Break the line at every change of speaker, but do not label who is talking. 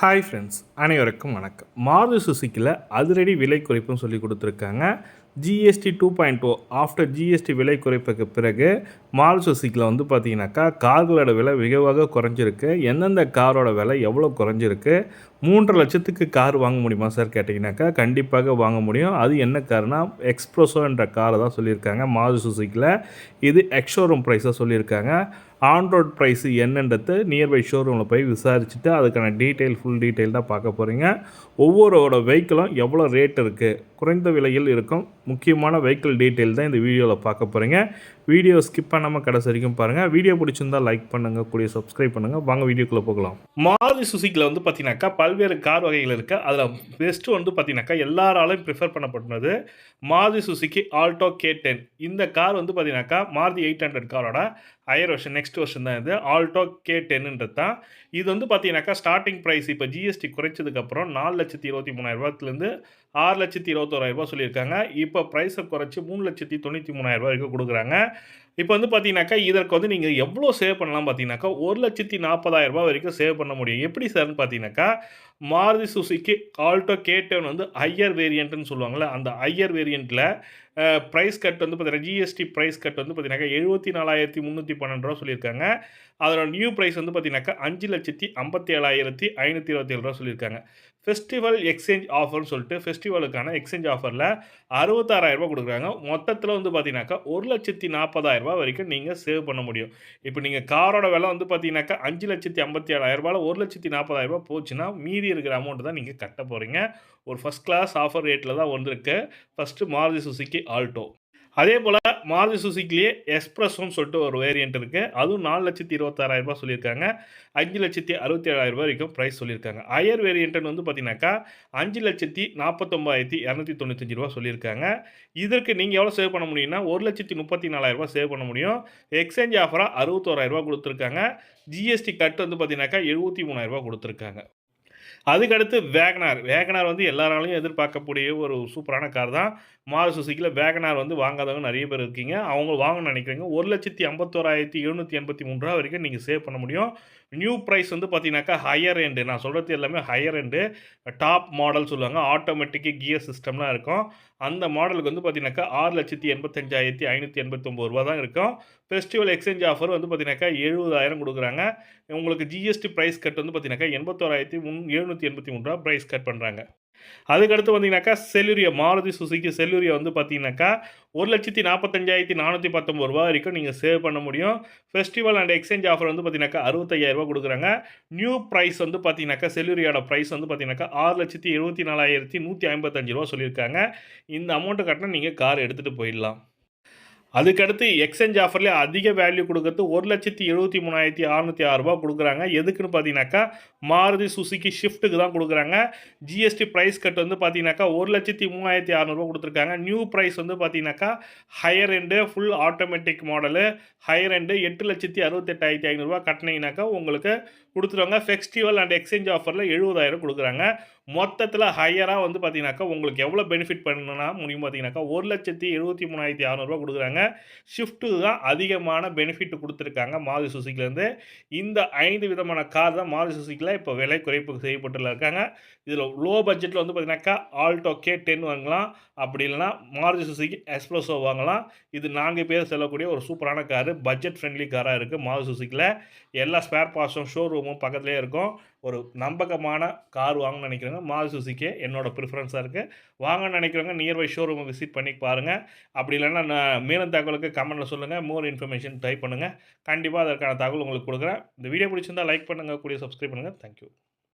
Hi friends அனைவருக்கும் வணக்கம். மாருதி சுசுக்கியில் அதிரடி விலை குறைப்புன்னு சொல்லி கொடுத்துருக்காங்க. GST two point two after GST oh விலை குறைப்புக்கு பிறகு மால் சுசிக்கில் வந்து பார்த்தீங்கன்னாக்கா கார்களோட விலை வெகுவாக குறைஞ்சிருக்கு. எந்தெந்த காரோட விலை எவ்வளோ குறைஞ்சிருக்கு? மூன்றரை லட்சத்துக்கு கார் வாங்க முடியுமா சார் கேட்டிங்கனாக்கா கண்டிப்பாக வாங்க முடியும். அது என்ன கார்னா எக்ஸ்ப்ரோஸோ என்ற காரை தான் சொல்லியிருக்காங்க. மாது சுசுக்கியில் இது எக்ஷோரூம் ப்ரைஸாக சொல்லியிருக்காங்க. ஆன்ரோட் ப்ரைஸ் என்னன்றது நியர்பை ஷோரூமில் போய் விசாரிச்சுட்டு அதுக்கான டீட்டெயில் ஃபுல் டீட்டெயில் தான் பார்க்க போகிறீங்க ஒவ்வொருவோட வெஹிக்கிளும் எவ்வளோ ரேட் இருக்குது குறைந்த விலையில் இருக்கும். முக்கியமான வெஹிக்கிள் டீட்டெயில் தான் இந்த வீடியோவில் பார்க்க போகிறீங்க வீடியோ ஸ்கிப் பண்ணாமல் கடைசி வரைக்கும் பாருங்கள் வீடியோ பிடிச்சிருந்தால் லைக் பண்ணுங்கள் கூடிய சப்ஸ்கிரைப் பண்ணுங்கள் வாங்க வீடியோக்குள்ளே போகலாம். மாருதி சுசிக்கில் வந்து பார்த்தீங்கன்னாக்கா பல்வேறு கார் வகைகள் இருக்குது அதில் பெஸ்ட்டு வந்து பார்த்தீங்கன்னாக்கா எல்லாராலையும் prefer பண்ணப்படுறது Maruti Suzuki Alto K ten இந்த கார் வந்து பார்த்தீங்கன்னாக்கா மாருதி எயிட் ஹண்ட்ரட் காரோட ஹையர் வருஷன் நெக்ஸ்ட் வருஷன் தான் இது. ஆல்டோ கே டென்னுன்றது தான். இது வந்து பார்த்தீங்கன்னாக்கா ஸ்டார்டிங் ப்ரைஸ் இப்போ ஜிஎஸ்டி குறைச்சதுக்கப்புறம் நாலு லட்சத்தி இருபத்தி மூணாயிரரூபாத்துலேருந்து ஆறு லட்சத்தி இருபத்தோராயிரரூபா சொல்லியிருக்காங்க. இப்போ ப்ரைஸை குறைச்சி மூணு லட்சத்தி தொண்ணூற்றி மூணாயிரரூபா வரைக்கும் கொடுக்குறாங்க. இப்போ வந்து பார்த்தீங்கன்னாக்கா இதற்கு வந்து நீங்கள் எவ்வளோ சேவ் பண்ணலாம் பார்த்தீங்கன்னாக்கா ஒரு லட்சத்தி நாற்பதாயிரரூபா வரைக்கும் சேவ் பண்ண முடியும். எப்படி சார்னு பார்த்தீங்கன்னாக்கா மாருதி சுசுக்கி ஆல்டோ கேட்டவன் வந்து ஹையர் வேரியண்ட்டுன்னு சொல்லுவாங்கள்ல அந்த ஹையர் வேரியண்ட்டில் ப்ரைஸ் கட் வந்து பார்த்தீங்கன்னா ஜிஎஸ்டி ப்ரைஸ் கட் வந்து பார்த்தீங்கன்னாக்கா எழுபத்தி நாலாயிரத்தி முந்நூற்றி பன்னெண்டு ரூபா சொல்லியிருக்காங்க. அதோட நியூ ப்ரைஸ் வந்து பார்த்தீங்கன்னாக்கா அஞ்சு லட்சத்தி ஐம்பத்தி ஏழாயிரத்தி ஐநூற்றி இருபத்தி ஏழு ரூபா சொல்லியிருக்காங்க. ஃபெஸ்டிவல் எக்ஸ்சேஞ்ச் ஆஃபர்னு சொல்லிட்டு ஃபெஸ்டிவலுக்கான எக்ஸ்சேஞ்ச் ஆஃபரில் அறுபத்தாறாயிரரூபா கொடுக்குறாங்க. மொத்தத்தில் வந்து பார்த்தீங்கன்னாக்கா ஒரு லட்சத்தி நாற்பதாயிரரூபா வரைக்கும் நீங்கள் சேவ் பண்ண முடியும். இப்போ நீங்கள் காரோட விலை வந்து பார்த்தீங்கன்னாக்கா அஞ்சு லட்சத்தி ஐம்பத்தி ஏழாயிரரூபாவில் ஒரு லட்சத்தி நாற்பதாயிரரூபா போச்சுன்னா மீதி இருக்கிற அமௌண்ட்டு தான் நீங்கள் கட்ட போகிறீங்க ஒரு ஃபஸ்ட் கிளாஸ் ஆஃபர் ரேட்டில் தான் வந்திருக்கு. First Maruti Suzuki Alto. அதே போல் மாருதி சுசுக்கிலேயே எக்ஸ்ப்ரெஸ்ஸும் சொல்லிட்டு ஒரு வேரியண்ட் இருக்குது அதுவும் நாலு லட்சத்தி இருபத்தாறாயிரரூபா சொல்லியிருக்காங்க. அஞ்சு லட்சத்தி அறுபத்தி ஏழாயிரரூபா வரைக்கும் ப்ரைஸ் சொல்லியிருக்காங்க. ஹையர் வேரியண்ட்னு வந்து பார்த்தீங்கன்னாக்கா அஞ்சு லட்சத்தி நாற்பத்தொம்பாயிரத்தி இரநூத்தி தொண்ணூத்தஞ்சு ரூபா சொல்லியிருக்காங்க. இதற்கு நீங்கள் எவ்வளோ சேவ் பண்ண முடியும்னா ஒரு லட்சத்தி முப்பத்தி நாலாயிரரூபா சேவ் பண்ண முடியும். எக்ஸ்சேஞ்ச் ஆஃபராக அறுபத்தோராயிரரூபா கொடுத்துருக்காங்க. ஜிஎஸ்டி கட் வந்து பார்த்தீங்கன்னாக்கா எழுபத்தி மூணாயிரரூபா கொடுத்துருக்காங்க. அதுக்கடுத்து வேகனார். வேகனார் வந்து எல்லாராலையும் எதிர்பார்க்கக்கூடிய ஒரு சூப்பரான கார் தான். மாறு சுசிக்கில் வேகனார் வந்து வாங்காதவங்க நிறைய பேர் இருக்கீங்க. அவங்க வாங்கணும்னு நினைக்கிறீங்க. ஒரு லட்சத்தி ஐம்பத்தோராயிரத்தி எழுநூற்றி எண்பத்தி மூணு ரூபா வரைக்கும் நீங்கள் சேவ் பண்ண முடியும். நியூ ப்ரைஸ் வந்து பார்த்தீங்கன்னாக்கா ஹையர் எண்டு நான் சொல்கிறது எல்லாமே ஹையர் எண்டு டாப் மாடல் சொல்லுவாங்க. ஆட்டோமேட்டிக்கு கியர் சிஸ்டம்லாம் இருக்கும். அந்த மாடலுக்கு வந்து பார்த்தீங்கன்னாக்கா ஆறு லட்சத்தி எண்பத்தஞ்சாயிரத்தி ஐநூற்றி எண்பத்தொம்பது ரூபா தான் இருக்கும். ஃபெஸ்டிவல் எக்ஸ்சேஞ்ச் ஆஃபர் வந்து பார்த்தீங்கன்னாக்கா எழுபதாயிரம் கொடுக்குறாங்க. உங்களுக்கு ஜிஎஸ்டி ப்ரைஸ் கட் வந்து பார்த்தீங்கன்னாக்கா எண்பத்தோராயிரத்தி முன் எழுநூற்றி எண்பத்தி மூணு ரூபா ப்ரைஸ் கட் பண்ணுறாங்க அதுக்கடுத்து வந்தீங்கன்னாக்கா செல்லுரியா மாருதி சுசுக்கி செல்லுரியா வந்து பார்த்தீங்கன்னாக்கா ஒரு லட்சத்தி நாற்பத்தஞ்சாயிரத்தி நானூற்றி பத்தொம்பது ரூபா வரைக்கும் நீங்கள் சேவ் பண்ண முடியும். ஃபெஸ்டிவல் அண்ட் எக்ஸ்சேஞ்ச் ஆஃபர் வந்து பார்த்தீங்கன்னாக்கா அறுபத்தையாயிரரூபா கொடுக்குறாங்க. நியூ ப்ரைஸ் வந்து பார்த்தீங்கன்னாக்கா செல்லுரியோட ப்ரைஸ் வந்து பார்த்தீங்கன்னாக்கா ஆறு லட்சத்தி எழுபத்தி நாலாயிரத்தி நூற்றி ஐம்பத்தஞ்சு ரூபா சொல்லியிருக்காங்க. இந்த அமௌண்ட்டு கட்டினா நீங்கள் கார் எடுத்துகிட்டு போயிடலாம். அதுக்கடுத்து எக்ஸ்சேஞ்ச் ஆஃபர்லேயே அதிக வேல்யூ கொடுக்கறது ஒரு லட்சத்தி எழுபத்தி மூணாயிரத்தி அறநூற்றி ஆறுரூபா கொடுக்குறாங்க. எதுக்குன்னு பார்த்தீங்கன்னாக்கா மாருதி சுசுக்கி ஷிஃப்ட்டுக்கு தான் கொடுக்குறாங்க. ஜிஎஸ்டி ப்ரைஸ் கட் வந்து பார்த்தீங்கன்னாக்கா ஒரு லட்சத்தி மூவாயிரத்தி அறநூறுபா கொடுத்துருக்காங்க. நியூ ப்ரைஸ் வந்து பார்த்தீங்கன்னாக்கா higher end full automatic model higher end எட்டு லட்சத்தி அறுபத்தெட்டாயிரத்தி ஐநூறுரூவா கட்டினீங்கனாக்கா உங்களுக்கு கொடுத்துருவாங்க. ஃபெஸ்டிவல் அண்ட் எக்ஸ்சேஞ்ச் ஆஃபரில் எழுபதாயிரம் கொடுக்குறாங்க. மொத்தத்தில் ஹையராக வந்து பார்த்தீங்கன்னாக்கா உங்களுக்கு எவ்வளோ பெனிஃபிட் பண்ணணும்னா முடியும் பார்த்தீங்கன்னாக்கா ஒரு லட்சத்தி எழுபத்தி மூணாயிரத்தி அறநூறுவா கொடுக்குறாங்க. ஷிஃப்ட்டு தான் அதிகமான பெனிஃபிட் கொடுத்துருக்காங்க. மாருதி சுசுக்கிலேருந்து இந்த ஐந்து விதமான கார் தான் மாருதி சுசுக்கியில் இப்போ விலை குறைப்பு செய்யப்பட்டுள்ள இருக்காங்க. இதில் லோ பட்ஜெட்டில் வந்து பார்த்தீங்கன்னாக்கா ஆல்டோ கே டென் வாங்கலாம். அப்படி இல்லைனா மாருதி சுசுக்கி எக்ஸ்ப்ரெஸோ வாங்கலாம். இது நான்கு பேர் செல்லக்கூடிய ஒரு சூப்பரான காரு பட்ஜெட் ஃப்ரெண்ட்லி காராக இருக்குது மாருதி சுசுக்கியில் எல்லா ஸ்பேர் பார்ட்ஸும் ஷோரூமும் பக்கத்துலேயே இருக்கும். ஒரு நம்பகமான கார் வாங்கணும்னு நினைக்கிறவங்க மாருதி சுசுக்கி என்னோடய ப்ரிஃபரன்ஸாக இருக்குது வாங்கன்னு நினைக்கிறவங்க நியர்பை ஷோரூமை விசிட் பண்ணி பாருங்கள் அப்படி இல்லைன்னா நான் மேலும் தகவலுக்கு கமெண்ட்டில் சொல்லுங்கள் மோர் இன்ஃபர்மேஷன் டைப் பண்ணுங்கள் கண்டிப்பாக அதற்கான தகவல் உங்களுக்கு கொடுக்குறேன். இந்த வீடியோ பிடிச்சிருந்தால் லைக் பண்ணுங்கள் கூடிய சப்ஸ்கிரைப் பண்ணுங்கள் தேங்க்யூ